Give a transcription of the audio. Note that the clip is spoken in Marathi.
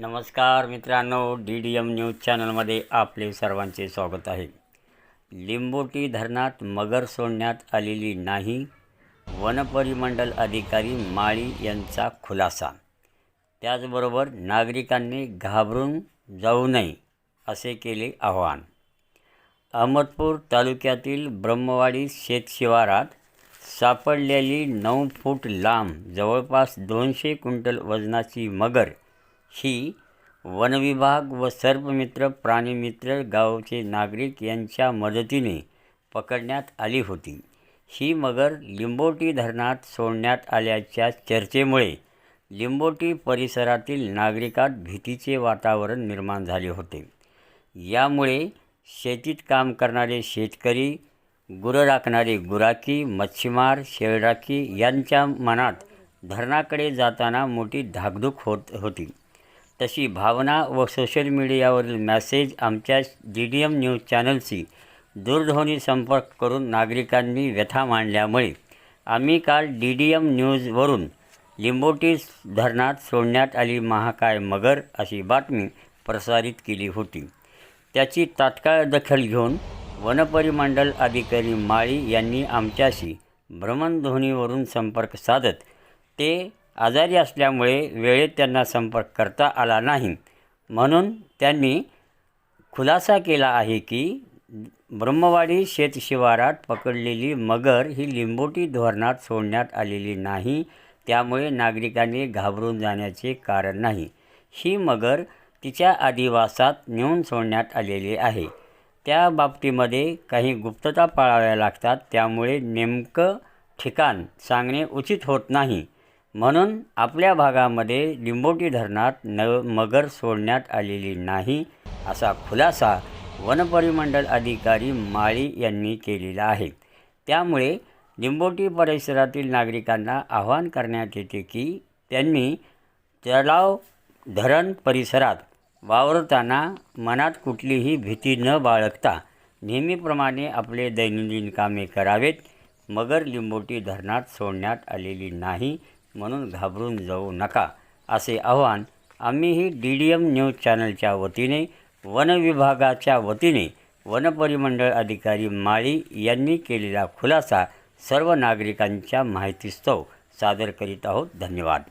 नमस्कार मित्रांनो डी डी एम न्यूज चॅनलमध्ये आपले सर्वांचे स्वागत आहे. लिंबोटी धरणात मगर सोडण्यात आलेली नाही वनपरिमंडल अधिकारी माळी यांचा खुलासा. त्याचबरोबर नागरिकांनी घाबरून जाऊ नये असे केले आवाहन. अहमदपूर तालुक्यातील ब्रह्मवाडी शेतशिवारात सापडलेली नऊ फूट लांब जवळपास दोनशे क्विंटल वजनाची मगर ही वनविभाग व सर्पमित्र प्राणीमित्र गावचे नागरिक यांच्या मदतीने पकडण्यात आली होती. ही मगर लिंबोटी धरणात सोडण्यात आल्याच्या चर्चेमुळे लिंबोटी परिसरातील नागरिकात भीतीचे वातावरण निर्माण झाले होते. यामुळे शेतीत काम करणारे शेतकरी गुरं राखणारे गुराखी मच्छीमार शेळराखी यांच्या मनात धरणाकडे जाताना मोठी धाकधूक होत होती. तशी भावना व सोशल मीडियावरील मॅसेज आमच्या डी डी एम न्यूज चॅनलशी दूरध्वनी संपर्क करून नागरिकांनी व्यथा मांडल्यामुळे आम्ही काल डी डी एम न्यूजवरून लिंबोटी धरणात सोडण्यात आली महाकाय मगर अशी बातमी प्रसारित केली होती. त्याची तात्काळ दखल घेऊन वनपरिमंडल अधिकारी माळी यांनी आमच्याशी भ्रमणध्वनीवरून संपर्क साधत ते आजारी असल्यामुळे वेळेत त्यांना संपर्क करता आला नाही. म्हणून त्यांनी खुलासा केला आहे की ब्रह्मवाडी शेतशिवारात पकडलेली मगर ही लिंबोटी धोरणात सोडण्यात आलेली नाही. त्यामुळे नागरिकांनी घाबरून जाण्याचे कारण नाही. ही मगर तिच्या आदिवासात नेऊन सोडण्यात आलेली आहे. त्या बाबतीमध्ये काही गुप्तता पाळाव्या लागतात. त्यामुळे नेमकं ठिकाण सांगणे उचित होत नाही. म्हणून आपल्या भागामध्ये लिंबोटी धरणात न मगर सोडण्यात आलेली नाही असा खुलासा वनपरिमंडल अधिकारी माळी यांनी केलेला आहे. त्यामुळे लिंबोटी परिसरातील नागरिकांना आवाहन करण्यात येते की त्यांनी तलाव धरण परिसरात वावरताना मनात कुठलीही भीती न बाळगता नेहमीप्रमाणे आपले दैनंदिन कामे करावेत. मगर लिंबोटी धरणात सोडण्यात आलेली नाही म्हणून घाबरून जाऊ नका असे आवाहन आम्हीही डी डी एम न्यूज चॅनलच्या वतीने वन विभागाच्या वतीने वनपरिमंडळ अधिकारी माळी यांनी केलेला खुलासा सर्व नागरिकांच्या माहितीस्तव सादर करीत आहोत. धन्यवाद.